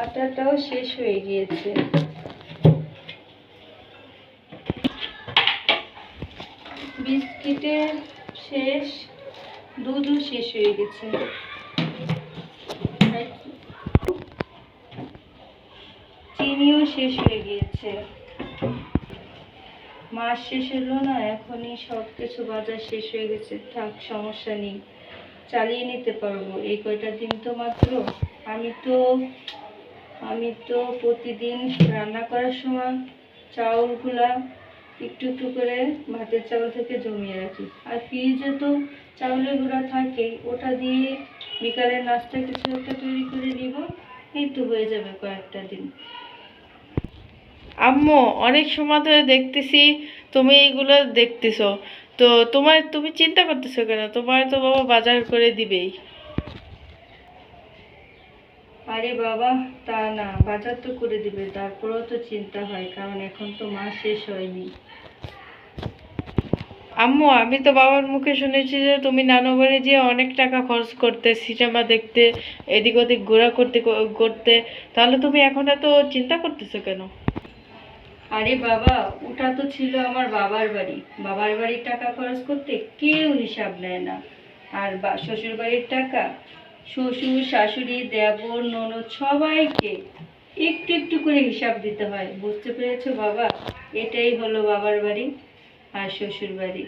আটাটাও শেষ হয়ে গিয়েছে। বিস্কিটের শেষ, দুধও শেষ হয়ে গেছে। চিনিও শেষ হয়ে গিয়েছে। মাস শেষ হলো না, এখনই সব কিছু বাজার শেষ হয়ে গেছে। থাক, সমস্যা নেই। চালিয়ে নিতে পারব। এই কয়টা দিন তো মাত্র? আমি তো আমি তো প্রতিদিন রান্না করার সময় চাউলগুলা একটু একটু করে ভাতের চাউল থেকে জমিয়ে রাখি। আর ফ্রিজে তো চাউলের গুঁড়া থাকে ওটা দিয়ে বিকালের নাস্তা কিছু একটা তৈরি করে নিব, এই তো হয়ে যাবে কয়েকটা দিন। আম্মু, অনেক সময় ধরে দেখতেছি তুমি এইগুলো দেখতেছো। তো তোমার তুমি চিন্তা করতেছো কেন? তোমার তো বাবা বাজার করে দিবেই। আরে বাবা তা না বাজার তো করে দিবে তারপরেও তো চিন্তা হয় কারণ এখন তো মাস শেষ হয়নি। আম্মু আমি তো বাবার মুখে শুনেছি যে তুমি নানু বাড়ি যেয়ে অনেক টাকা খরচ করতে সিনেমা দেখতে এদিক ওদিক ঘোরা করতে করতে তাহলে তুমি এখন এত চিন্তা করতেছো কেন? আরে বাবা, ওটা তো ছিল আমার বাবার বাড়ি। বাবার বাড়ির টাকা খরচ করতে কেউ হিসাব নেয় না। আর শ্বশুর বাড়ির টাকা, শ্বশুর, শাশুড়ি, দেবর, ননদ সবাইকে একটু একটু করে হিসাব দিতে হয়। বুঝতে পেরেছ বাবা? এটাই হলো বাবার বাড়ি আর শ্বশুর বাড়ি